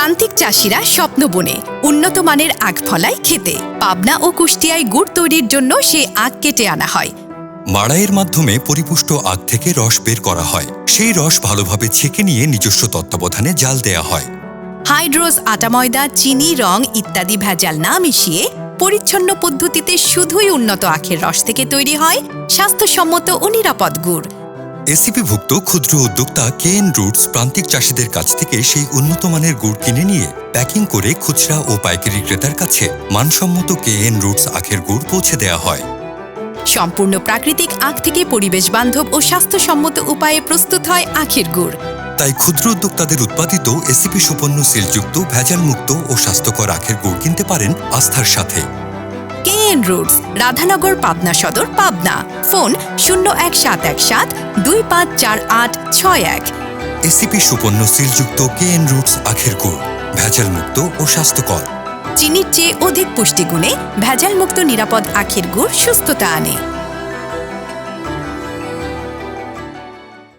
প্রান্তিক চাষিরা স্বপ্ন বনে উন্নত মানের আখ ফলায় খেতে। পাবনা ও কুষ্টিয়ায় গুড় তৈরির জন্য সে আখ কেটে আনা হয়। মাড়াইয়ের মাধ্যমে পরিপুষ্ট আখ থেকে রস বের করা হয়। সেই রস ভালোভাবে ছেঁকে নিয়ে নিজস্ব তত্ত্বাবধানে জাল দেয়া হয়। হাইড্রোজ আটা ময়দা চিনি রং ইত্যাদি ভেজাল না মিশিয়ে পরিচ্ছন্ন পদ্ধতিতে শুধুই উন্নত আখের রস থেকে তৈরি হয়। স্বাস্থ্যসম্মত ও নিরাপদ গুড়। এসিপিভুক্ত ক্ষুদ্র উদ্যোক্তা কেএন রুটস প্রান্তিক চাষিদের কাছ থেকে সেই উন্নত মানের গুড় কিনে নিয়ে প্যাকিং করে খুচরা ও পাইকারি ক্রেতার কাছে মানসম্মত কে এন রুটস আখের গুড় পৌঁছে দেওয়া হয়। সম্পূর্ণ প্রাকৃতিক আখ থেকে পরিবেশ বান্ধব ও স্বাস্থ্যসম্মত উপায়ে প্রস্তুত হয় আখের গুড়। তাই ক্ষুদ্র উদ্যোক্তাদের উৎপাদিত এসিপি সুপন্ন সিলযুক্ত ভেজালমুক্ত ও স্বাস্থ্যকর আখের গুড় কিনতে পারেন আস্থার সাথে। কেএন রুটস রাধানগর পাবনা সদর পাবনা। ফোন শূন্য এক সাত এক সাত দুই পাঁচ চার আট ছয় এক। এসিপি সুপন্ন সিলযুক্ত কেএন রুটস আখের গুড় ভেজাল মুক্ত ও স্বাস্থ্যকর। চিনির চেয়ে অধিক পুষ্টিগুণে ভেজাল মুক্ত নিরাপদ আখের গুড় সুস্থতা আনে।